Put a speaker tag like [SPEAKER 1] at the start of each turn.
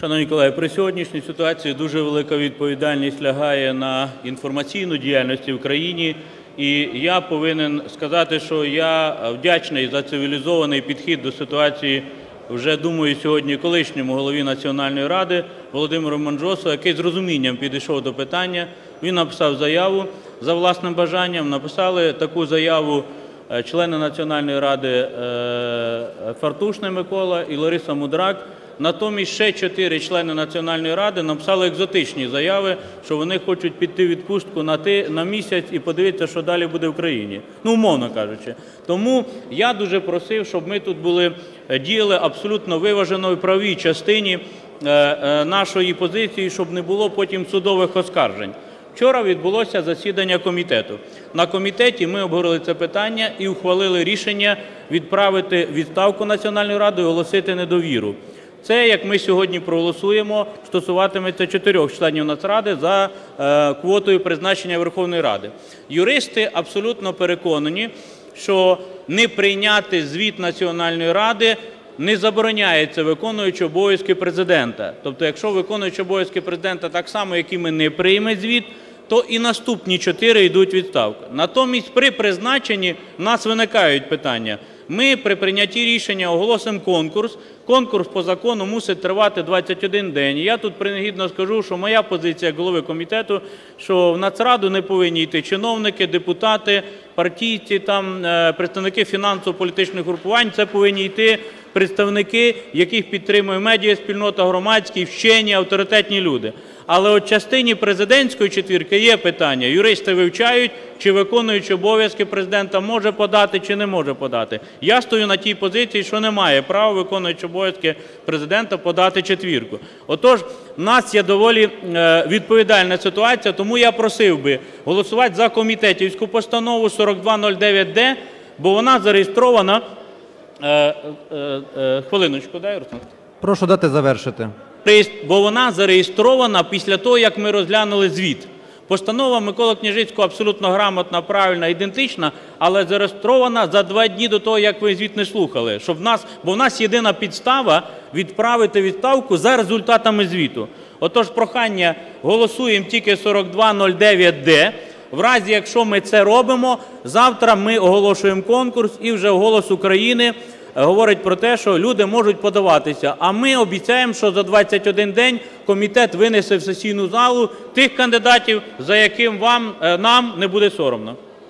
[SPEAKER 1] Шановні колеги, при сьогоднішній ситуації дуже велика відповідальність лягає на інформаційну діяльність в країні. І я повинен сказати, що я вдячний за цивілізований підхід до ситуації. Вже думаю сьогодні колишньому голові Національної ради Володимиру Манджосу, який з розумінням підійшов до питання. Він написав заяву за власним бажанням. Написали таку заяву е, члени Національної ради е, Фартушний Микола і Лариса Мудрак. Натомість ще чотири члени Національної ради написали екзотичні заяви, що вони хочуть піти відпустку на, ти, на місяць і подивитися, що далі буде в країні. Ну, умовно кажучи. Тому я дуже просив, щоб ми тут були е, діяли абсолютно виважено в правій частині е, е, нашої позиції, щоб не було потім судових оскаржень. Вчора відбулося засідання комітету. На комітеті ми обговорили це питання і ухвалили рішення відправити відставку Національної ради і оголосити недовіру. Це, як ми сьогодні проголосуємо, стосуватиметься чотирьох членів Нацради за е, квотою призначення Верховної Ради. Юристи абсолютно переконані, що не прийняти звіт Національної ради не забороняється виконуючи обов'язки президента. Тобто, якщо виконуючи обов'язки президента так само, як і ми не прийме звіт, то і наступні чотири йдуть відставку. Натомість при призначенні в нас виникають питання. Ми при прийнятті рішення оголосимо конкурс. Конкурс по закону мусить тривати 21 день. Я тут принагідно скажу, що моя позиція голови комітету, що в Нацраду не повинні йти чиновники, депутати, партійці, там, е, представники фінансово-політичних групувань. Це повинні йти представники, яких підтримує медіаспільнота, громадські, вчені, авторитетні люди. Але от частині президентської четвірки є питання. Юристи вивчають, чи виконуючи обов'язки президента може подати, чи не може подати. Я стою на тій позиції, що немає права, виконуючи обов'язки президента, подати четвірку. Отож, в нас є доволі е, відповідальна ситуація, тому я просив би голосувати за комітетівську постанову 4209-д, бо вона зареєстрована. Е, е, хвилиночку, дай, Руслан.
[SPEAKER 2] Прошу дати завершити.
[SPEAKER 1] Бо вона зареєстрована після того, як ми розглянули звіт. Постанова Миколи Княжицького абсолютно грамотна, правильна, ідентична, але зареєстрована за два дні до того, як ви звіт не слухали. Щоб в нас, бо в нас єдина підстава відправити відставку за результатами звіту. Отож, прохання голосуємо тільки 4209Д. В разі, якщо ми це робимо, завтра ми оголошуємо конкурс і вже голос України говорить про те, що люди можуть подаватися. А ми обіцяємо, що за 21 день комітет винесе в сесійну залу тих кандидатів, за яким вам, е, нам не буде соромно.